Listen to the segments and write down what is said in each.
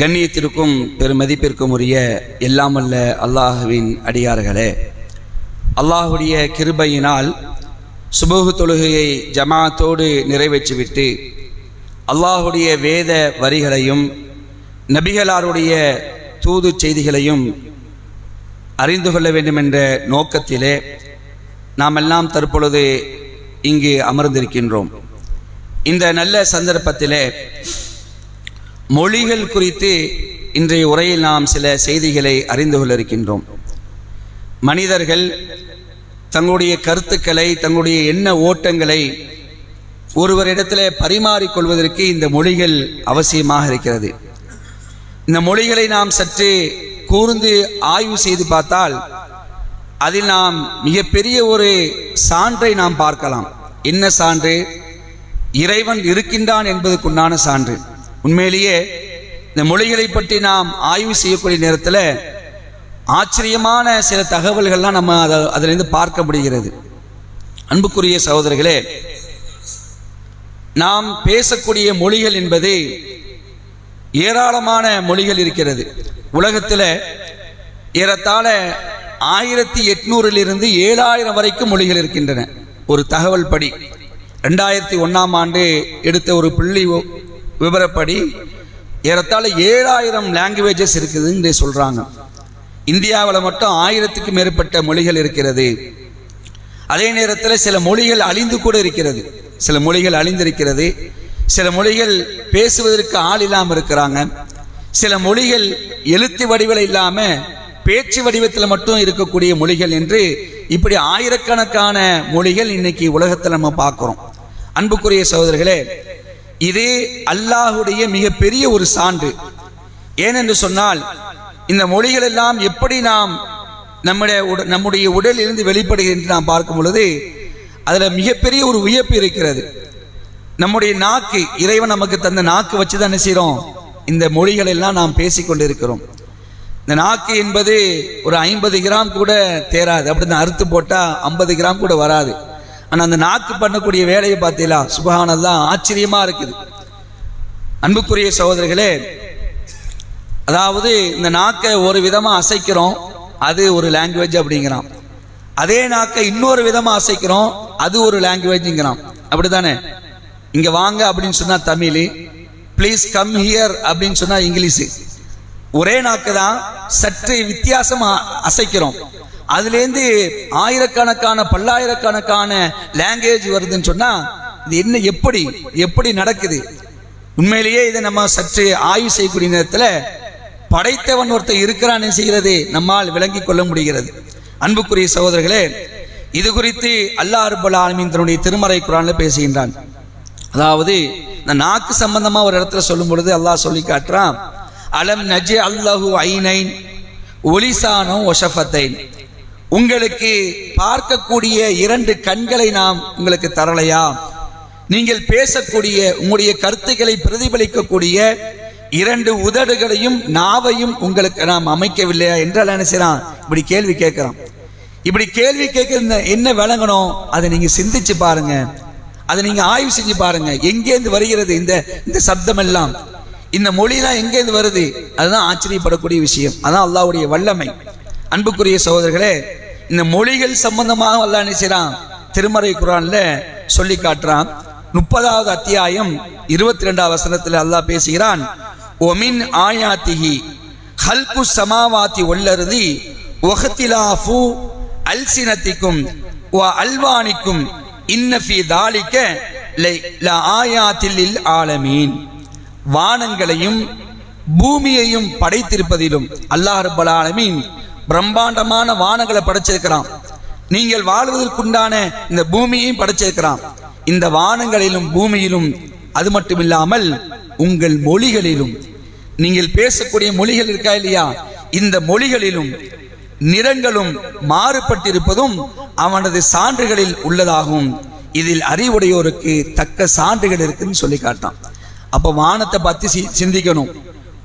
கண்ணியத்திற்கும் பெருமதிப்பிற்கும் உரிய எல்லாமல்ல அல்லாஹுவின் அடியார்களே. அல்லாஹுடைய கிருபையினால் சுபுகு தொழுகையை ஜமாத்தோடு நிறைவேற்றிவிட்டு அல்லாஹுடைய வேத வரிகளையும் நபிகளாருடைய தூது செய்திகளையும் அறிந்து கொள்ள வேண்டும் என்ற நோக்கத்திலே நாம் எல்லாம் தற்பொழுது இங்கு அமர்ந்திருக்கின்றோம். இந்த நல்ல சந்தர்ப்பத்திலே மொழிகள் குறித்து இன்றைய உரையில் நாம் சில செய்திகளை அறிந்து கொள்ள இருக்கின்றோம் மனிதர்கள் தங்களுடைய கருத்துக்களை தங்களுடைய எண்ண ஓட்டங்களை ஒருவரிடத்தில் பரிமாறிக்கொள்வதற்கு இந்த மொழிகள் அவசியமாக இருக்கிறது. இந்த மொழிகளை நாம் சற்று கூர்ந்து ஆய்வு செய்து பார்த்தால் அதில் நாம் மிகப்பெரிய ஒரு சான்றை நாம் பார்க்கலாம். என்ன சான்று? இறைவன் இருக்கின்றான் என்பதற்குண்டான சான்று. உண்மையிலேயே இந்த மொழிகளை பற்றி நாம் ஆய்வு செய்யக்கூடிய நேரத்தில் ஆச்சரியமான சில தகவல்கள்லாம் நம்ம அதை அதிலிருந்து பார்க்க முடிகிறது. அன்புக்குரிய சகோதரர்களே நாம் பேசக்கூடிய மொழிகள் என்பது ஏராளமான மொழிகள் இருக்கிறது. உலகத்தில் ஏறத்தாழ ஆயிரத்தி எட்நூறிலிருந்து ஏழாயிரம் வரைக்கும் மொழிகள் இருக்கின்றன. ஒரு தகவல் படி ரெண்டாயிரத்தி ஒன்றாம் ஆண்டு எடுத்த ஒரு புள்ளி விவரப்படி ஏறத்தாழ ஏழாயிரம் லாங்குவேஜஸ் இருக்குதுன்னு சொல்கிறாங்க இந்தியாவில் மட்டும் ஆயிரத்துக்கு மேற்பட்ட மொழிகள் இருக்கிறது. அதே நேரத்தில் சில மொழிகள் அழிந்து கூட இருக்கிறது. சில மொழிகள் அழிந்திருக்கிறது. சில மொழிகள் பேசுவதற்கு ஆள் இல்லாமல் இருக்கிறாங்க. சில மொழிகள் எழுத்து வடிவில் இல்லாமல் பேச்சு வடிவத்தில் மட்டும் இருக்கக்கூடிய மொழிகள் என்று இப்படி ஆயிரக்கணக்கான மொழிகள் இன்னைக்கு உலகத்தில் நம்ம பார்க்குறோம். அன்புக்குரிய சகோதரர்களே இது அல்லாஹுடைய மிகப்பெரிய ஒரு சான்று. ஏனென்று சொன்னால் இந்த மொழிகள் எல்லாம் எப்படி நாம் நம்முடைய நம்முடைய உடலிலிருந்து வெளிப்படுகிறது நாம் பார்க்கும் பொழுது அதில் மிகப்பெரிய ஒரு உயர்ப்பு இருக்கிறது. நம்முடைய நாக்கு இறைவன் நமக்கு தந்த நாக்கு வச்சு தான் என்ன செய்கிறோம் இந்த மொழிகள் எல்லாம் நாம் பேசிக்கொண்டு இருக்கிறோம் இந்த நாக்கு என்பது ஒரு ஐம்பது கிராம் கூட தேராது. அப்படின்னு அறுத்து போட்டால் ஐம்பது கிராம் கூட வராது. ஆனால் அந்த நாக்கு பண்ணக்கூடிய வேலையை பார்த்தீங்களா? சுபகானதான் ஆச்சரியமாக இருக்குது. அன்புக்குரிய சகோதரர்களே அதாவது இந்த நாக்கை ஒரு விதமாக அசைக்கிறோம் அது ஒரு லாங்குவேஜ் அப்படிங்கிறான். அதே நாக்கை இன்னொரு விதமாக அசைக்கிறோம் அது ஒரு லாங்குவேஜுங்கிறான் அப்படி தானே இங்கே வாங்க அப்படின்னு சொன்னால் தமிழ் ப்ளீஸ் கம் ஹியர் அப்படின்னு சொன்னால் இங்கிலீஷு. ஒரே நாக்கு தான் சற்று வித்தியாசமாக அசைக்கிறோம். அதுலேருந்து ஆயிரக்கணக்கான பல்லாயிரக்கணக்கான லாங்குவேஜ் வருதுன்னு சொன்னால் இது என்ன எப்படி எப்படி நடக்குது? உண்மையிலேயே இதை நம்ம சற்று ஆய்வு செய்யக்கூடிய நேரத்தில் படைத்தவன் ஒருத்தர் இருக்கிறான்னு செய்கிறது? நம்மால் விளங்கி கொள்ள முடிகிறது. அன்புக்குரிய சகோதரர்களே இது குறித்து அல்லா அருபல் ஆலமின் தன்னுடைய திருமறை குரானில் பேசுகின்றான். அதாவது இந்த நாக்கு சம்பந்தமா ஒரு இடத்துல சொல்லும் பொழுது அல்லாஹ் சொல்லி காட்டுறான் அலம் நஜி அல்லாஹு ஐனைன் ஒலிசானோ ஒஷஃபத்தைன். உங்களுக்கு பார்க்கக்கூடிய இரண்டு கண்களை நாம் உங்களுக்கு தரலையா? நீங்கள் பேசக்கூடிய உங்களுடைய கருத்துக்களை பிரதிபலிக்கக்கூடிய இரண்டு உதடுகளையும் நாவையும் உங்களுக்கு நாம் அமைக்கவில்லையா என்றால் என்ன செய்யறான் இப்படி கேள்வி கேட்குறான். இப்படி கேள்வி கேட்குற என்ன விளங்கணும்? அதை நீங்கள் சிந்திச்சு பாருங்க. அதை நீங்கள் ஆய்வு செஞ்சு பாருங்க. எங்கேருந்து வருகிறது இந்த இந்த சப்தம் எல்லாம் இந்த மொழிலாம் எங்கேருந்து வருது? அதுதான் ஆச்சரியப்படக்கூடிய விஷயம். அதான் அல்லாவுடைய வல்லமை. அன்புக்குரிய சகோதரர்களே இந்த மொழிகள் சம்பந்தமாக என்ன செய்யறான் திருமறை குரான்ல சொல்லி காட்டுறான். முப்பதாவது அத்தியாயம் இருபத்தி ரெண்டாவது வசனத்தில் அல்லாஹ் பேசுகிறான் ஒமின் ஆயாத்திஹி ஹல்கு சமாவாத்தி ஒல்லருதி ஒஹத்திலாஃபு அல்சினத்திக்கும் அல்வானிக்கும் இன்னஃபி தாலிக்க ஆயாத்தில் ஆலமீன். வானங்களையும் பூமியையும் படைத்திருப்பதிலும் அல்லாஹ் ரபுல் ஆலமீன் பிரம்மாண்டமான வானங்களை படைச்சிருக்கிறான். நீங்கள் வாழ்வதற்குண்டான இந்த பூமியையும் படைச்சிருக்கிறான். இந்த வானங்களிலும் பூமியிலும் அது மட்டுமில்லாமல் உங்கள் மொழிகளிலும். நீங்கள் பேசக்கூடிய மொழிகள் இருக்கா இல்லையா? இந்த மொழிகளிலும் நிறங்களும் மாறுபட்டிருப்பதும் அவனது சான்றுகளில் உள்ளதாகும். இதில் அறிவுடையோருக்கு தக்க சான்றுகள் இருக்குன்னு சொல்லி காட்டான். அப்போ வானத்தை பற்றி சி- சிந்திக்கணும்.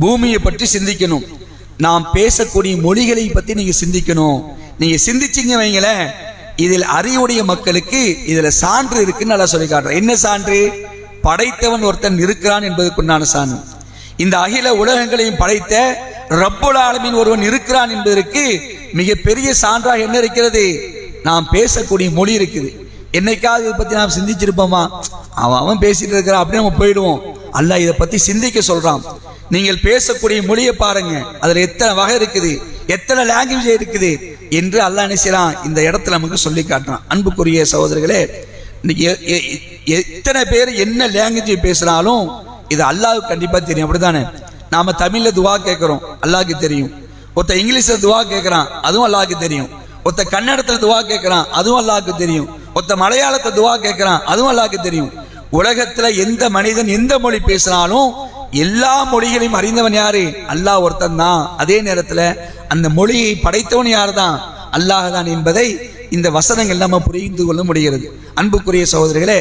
பூமியை பற்றி சிந்திக்கணும். நாம் பேசக்கூடிய மொழிகளை பத்தி நீங்க சிந்திக்கணும். நீங்க சிந்திச்சீங்க வைங்களேன் இதில் அறிவுடைய மக்களுக்கு இதுல சான்று இருக்குன்னு நல்லா சொல்லி காட்டுறேன். என்ன சான்று? படைத்தவன் ஒருத்தன் இருக்கிறான் என்பதற்குண்டான சான்று. இந்த அகில உலகங்களையும் படைத்த ரப்புல் ஆலமின் ஒருவன் இருக்கிறான் என்பதற்கு மிகப்பெரிய சான்றாக என்ன இருக்கிறது? நாம் பேசக்கூடிய மொழி இருக்குது. என்னைக்காவது இதை பத்தி நாம் சிந்திச்சிருப்போமா? அவன் அவன் பேசிட்டு இருக்கிறான் அப்படியே நம்ம போயிடுவோம். அல்ல இதை பத்தி சிந்திக்க சொல்றான். நீங்கள் பேசக்கூடிய மொழியை பாருங்க. அதுல எத்தனை வகை இருக்குது எத்தனை லாங்குவேஜ் இருக்குது என்று அல்லாஹ் நினைச்சான் இந்த இடத்துல நமக்கு சொல்லி காட்டுறான். அன்புக்குரிய சகோதரர்களே எத்தனை பேர் என்ன லாங்குவேஜ் பேசினாலும் இது அல்லாவுக்கு கண்டிப்பா தெரியும். அப்படிதானே நாம தமிழ்ல துவா கேட்கிறோம் அல்லாஹ்க்கு தெரியும். ஒருத்த இங்கிலீஷ்ல துவா கேட்கறான் அதுவும் அல்லாஹ்க்கு தெரியும். ஒருத்த கன்னடத்துல துவா கேட்கறான் அதுவும் அல்லாஹ்க்கு தெரியும். ஒருத்த மலையாளத்தை துவா கேட்கறான் அதுவும் அல்லாஹ்க்கு தெரியும். உலகத்துல எந்த மனிதன் எந்த மொழி பேசினாலும் எல்லா மொழிகளையும் அறிந்தவன் யாரு? அல்லாஹ் ஒருத்தன் தான் அதே நேரத்துல அந்த மொழியை படைத்தவன் யார் தான் அல்லாஹ் தான் என்பதை இந்த வசனங்கள் நம்ம புரிந்து கொள்ள முடிகிறது. அன்புக்குரிய சகோதரிகளே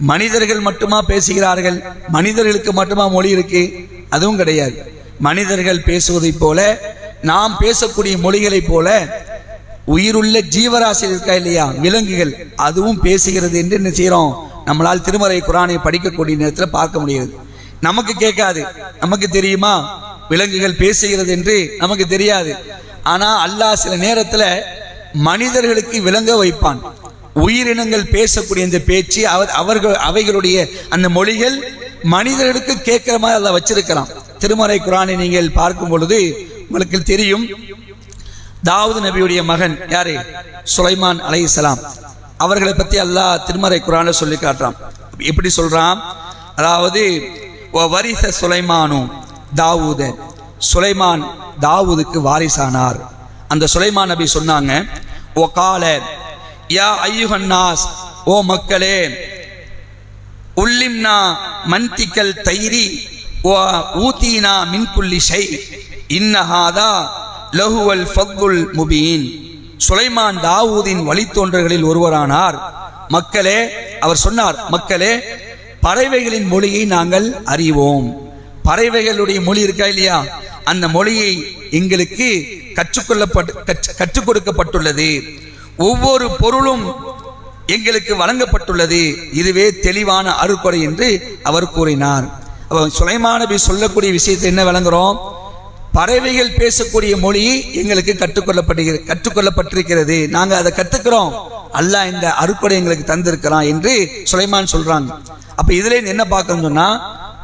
மனிதர்கள் மட்டுமா பேசுகிறார்கள்? மனிதர்களுக்கு மட்டுமா மொழி இருக்கு? அதுவும் கிடையாது. மனிதர்கள் பேசுவதைப் போல நாம் பேசக்கூடிய மொழிகளைப் போல உயிருள்ள ஜீவராசி இருக்கா இல்லையா? விலங்குகள். அதுவும் பேசுகிறது என்று என்ன செய்கிறோம் நம்மளால் திருமறை குரானை படிக்கக்கூடிய நேரத்தில் பார்க்க முடியாது நமக்கு கேட்காது. நமக்கு தெரியுமா? விலங்குகள் பேசுகிறது என்று நமக்கு தெரியாது. ஆனா அல்லாஹ் சில நேரத்துல மனிதர்களுக்கு விளங்க வைப்பான். உயிரினங்கள் பேசக்கூடிய இந்த பேச்சு அவர்கள் அவைகளுடைய அந்த மொழிகள் மனிதர்களுக்கு கேட்கிற மாதிரி அதை வச்சிருக்கிறான். திருமறை குரானை நீங்கள் பார்க்கும் பொழுது உங்களுக்கு தெரியும். தாவூது நபியுடைய மகன் யாரு? சுலைமான் அலைஹிஸ்ஸலாம் அவர்களை பத்தி அல்லாஹ் திருமறை குரான சொல்லி காட்டுறான். எப்படி சொல்றான்? அதாவது வரிச சுலைமானு தாவூத. சுலைமான் தாவூதுக்கு வாரிசானார். அந்த சுலைமான் நபி சொன்னாங்க ஓ கால யா ஐயுகன்னாஸ் ஓ மக்களே உள்ளிம்னா மன்திக்கல் தைரி ஓ ஊத்தீனா மின் குல்லி ஷை இன்னஹாதா லஹுவல் ஃபக்குல் முபீன். சுலைமான் தாவூதின் வழித்தோன்றர்களில் ஒருவரானார். மக்களே அவர் சொன்னார் மக்களே பறவைகளின் மொழியை நாங்கள் அறிவோம். பறவைகளுடைய மொழி இருக்கா இல்லையா? அந்த மொழியை எங்களுக்கு கற்றுக்கொள்ளப்பட்டு கற்று- கற்றுக் கொடுக்கப்பட்டுள்ளது. ஒவ்வொரு பொருளும் எங்களுக்கு வழங்கப்பட்டுள்ளது. இதுவே தெளிவான அறுக்குறை என்று அவர் கூறினார். அப்ப சொல்லக்கூடிய விஷயத்தை என்ன விளங்குறோம் பறவைகள் பேசக்கூடிய மொழி எங்களுக்கு கற்றுக்கொள்ளப்படுகிறது கற்றுக்கொள்ளப்பட்டிருக்கிறது. நாங்கள் அதை கற்றுக்கிறோம் அல்லாஹ் இந்த அருட்கொடை எங்களுக்கு தந்திருக்கிறான் என்று சுலைமான் சொல்றாங்க. அப்ப இதுல என்ன பார்க்கணும் சொன்னா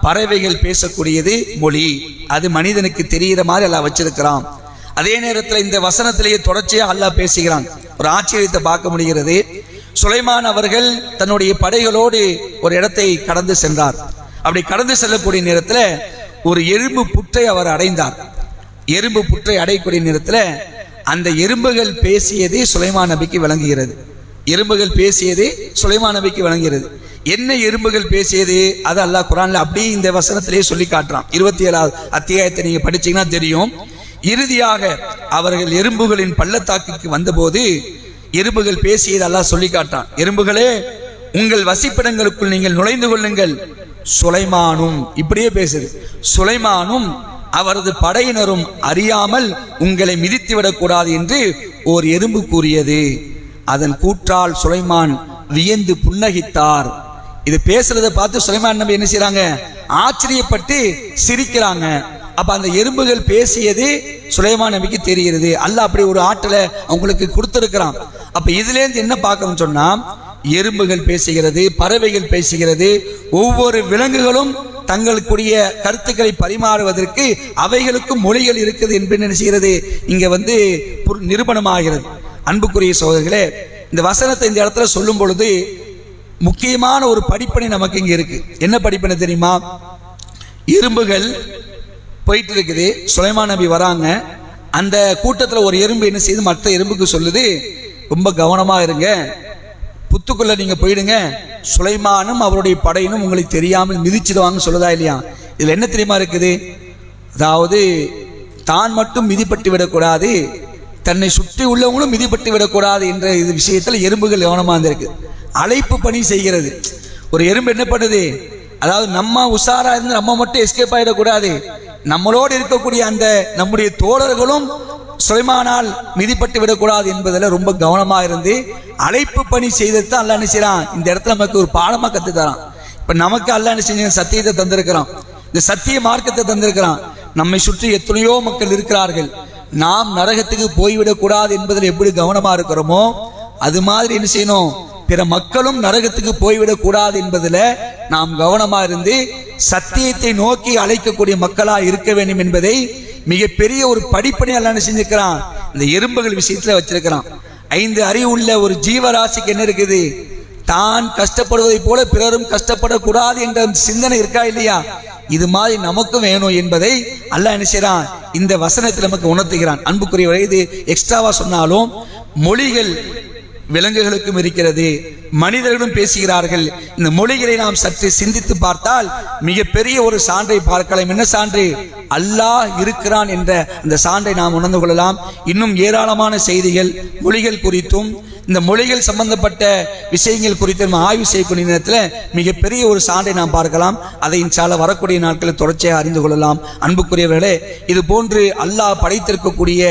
பறவைகள் பேசக்கூடியது மொழி. அது மனிதனுக்கு தெரிகிற மாதிரி எல்லாம் வச்சிருக்கிறான். அதே நேரத்தில் இந்த வசனத்திலேயே தொடர்ச்சியாக அல்லாஹ் பேசுகிறான். ஒரு ஆச்சரியத்தை பார்க்க முடிகிறது. சுலைமான் அவர்கள் தன்னுடைய படைகளோடு ஒரு இடத்தை கடந்து சென்றார். அப்படி கடந்து செல்லக்கூடிய நேரத்தில் ஒரு எறும்பு புற்றை அவர் அடைந்தார். எறும்பு புற்றை அடையக்கூடிய நேரத்தில் அந்த எறும்புகள் பேசியதே சுலைமான் நபிக்கு விளங்குகிறது எறும்புகள் பேசியதே சுலைமான் நபிக்கு விளங்குகிறது என்ன எறும்புகள் பேசியது? அது அல்லாஹ் குரான்ல அப்படியே இந்த வசனத்திலேயே சொல்லி காட்டுறான். இருபத்தி ஏழாவது அத்தியாயத்தை நீங்க படிச்சீங்கன்னா தெரியும். இறுதியாக அவர்கள் எறும்புகளின் பள்ளத்தாக்குக்கு வந்தபோது எறும்புகள் பேசியது அல்லாஹ் சொல்லி காட்டான் எறும்புகளே உங்கள் வசிப்பிடங்களுக்குள் நீங்கள் நுழைந்து கொள்ளுங்கள். சுலைமானும் இப்படியே பேசுது. சுலைமானும் அவரது படையினரும் அறியாமல் உங்களை மிதித்து விடக்கூடாது என்று ஓர் எறும்பு கூறியது. அதன் கூற்றால் சுலைமான் வியந்து புன்னகித்தார். இது பேசுறத பார்த்து சுலைமான் நம்பி என்ன செய்யறாங்க ஆச்சரியப்பட்டு சிரிக்கிறாங்க. அப்ப அந்த எறும்புகள் பேசியது சுலைமான் நபிக்கு தெரிகிறது. அல்ல அப்படி ஒரு ஆற்றலை அவங்களுக்கு கொடுத்துருக்கிறான். அப்ப இதுல இருந்து என்ன பார்க்கணும் சொன்னா எறும்புகள் பேசுகிறது பறவைகள் பேசுகிறது ஒவ்வொரு விலங்குகளும் தங்களுக்குரிய கருத்துக்களை பரிமாறுவதற்கு அவைகளுக்கும் மொழிகள் இருக்குது என்று என்ன செய்கிறது? இங்க வந்து நிரூபணமாகிறது. அன்புக்குரிய சோதர்களே இந்த வசனத்தை இந்த இடத்துல சொல்லும் பொழுது முக்கியமான ஒரு படிப்பனை நமக்கு இங்க இருக்கு. என்ன படிப்பனை தெரியுமா? எறும்புகள் போயிட்டு இருக்குது. சுலைமான் நபி வராங்க. அந்த கூட்டத்தில் ஒரு எறும்பு என்ன செய்யுது மற்ற எறும்புக்கு சொல்லுது ரொம்ப கவனமாக இருங்க. புத்துக்குள்ள நீங்க போயிடுங்க. சுலைமானும் அவருடைய படையினும் உங்களுக்கு தெரியாமல் மிதிச்சிடுவாங்கன்னு சொல்லுதா இல்லையா? இதுல என்ன தெரியுமா இருக்குது? அதாவது தான் மட்டும் மிதிப்பட்டு விடக்கூடாது தன்னை சுற்றி உள்ளவங்களும் மிதிப்பட்டு விடக்கூடாது என்ற இது விஷயத்தில் எறும்புகள் கவனமாக இருந்திருக்கு. அழைப்பு பணி செய்கிறது. ஒரு எறும்பு என்ன பண்ணுது? அதாவது நம்ம உஷாரா இருந்து நம்ம மட்டும் எஸ்கேப் ஆகிடக்கூடாது நம்மளோடு இருக்கக்கூடிய அந்த நம்முடைய தோழர்களும் சுலைமானால் மிதிப்பட்டு விடக்கூடாது என்பதில் ரொம்ப கவனமாக இருந்து அழைப்பு பணி செய்தது தான் அல்ல என்ன இந்த இடத்துல நமக்கு ஒரு பாடமாக கற்று தரான் இப்போ நமக்கு அல்ல நினைச்சு சத்தியத்தை தந்திருக்கிறான். இந்த சத்திய மார்க்கத்தை தந்திருக்கிறான். நம்மை சுற்றி எத்தனையோ மக்கள் இருக்கிறார்கள். நாம் நரகத்துக்கு போய்விடக்கூடாது என்பதில் எப்படி கவனமாக இருக்கிறோமோ அது மாதிரி என்ன செய்யணும்? பிற மக்களும் நரகத்துக்கு போய்விடக்கூடாது என்பதில் நாம் கவனமாக இருந்து சத்தியத்தை நோக்கி அழைக்கக்கூடிய மக்களாக இருக்க வேண்டும் என்பதை மிகப்பெரிய ஒரு படிப்பணி அல்ல செஞ்சிருக்கிறான்? இந்த எறும்புகள் விஷயத்துல வச்சிருக்கிறான். ஐந்து அறிவு உள்ள ஒரு ஜீவராசிக்கு என்ன இருக்குது? தான் கஷ்டப்படுவதை போல பிறரும் கஷ்டப்படக்கூடாது என்ற அந்த சிந்தனை இருக்கா இல்லையா? இது மாதிரி நமக்கும் வேணும் என்பதை அல்ல என்ன செய்றான்? இந்த வசனத்தில் நமக்கு உணர்த்துகிறான். அன்புக்குரிய இது எக்ஸ்ட்ராவா சொன்னாலும் மொழிகள் விலங்குகளுக்கும் இருக்கிறது. மனிதர்களும் பேசுகிறார்கள். இந்த மொழிகளை நாம் சற்று சிந்தித்து பார்த்தால் மிகப்பெரிய ஒரு சான்றை பார்க்கலாம். என்ன சான்று? அல்லாஹ் இருக்கிறான் என்ற அந்த சான்றை நாம் உணர்ந்து கொள்ளலாம். இன்னும் ஏராளமான செய்திகள் மொழிகள் குறித்தும் இந்த மொழிகள் சம்பந்தப்பட்ட விஷயங்கள் குறித்து நம்ம ஆய்வு செய்யக்கூடிய நேரத்தில் மிகப்பெரிய ஒரு சான்றை நாம் பார்க்கலாம். அதை இன்சால வரக்கூடிய நாட்களில் தொடர்ச்சியாக அறிந்து கொள்ளலாம். அன்புக்குரியவர்களே இது போன்று அல்லாஹ் படைத்திருக்கக்கூடிய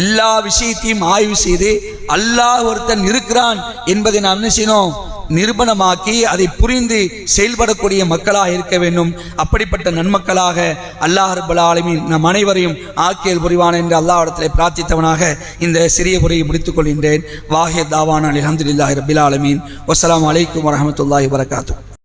எல்லா விஷயத்தையும் ஆய்வு செய்து அல்லாஹ் ஒருத்தன் இருக்கிறான் என்பதை நாம் என்ன செய்யணும்? நிரூபணமாக்கி அதை புரிந்து செயல்படக்கூடிய மக்களாக இருக்க வேண்டும். அப்படிப்பட்ட நன்மக்களாக அல்லாஹ் ரபுல் நம் அனைவரையும் ஆக்கியல் புரிவான் என்று அல்லாஹிடத்தில் பிரார்த்தித்தவனாக இந்த சிறிய உரையை முடித்துக் கொள்கின்றேன். வாஹே தாவான் அலி அஹமதுல்லாஹி ரபில் ஆலமீன். வஸ்ஸலாமு அலைக்கும் வரமத்துல்லாஹி வரகாத்து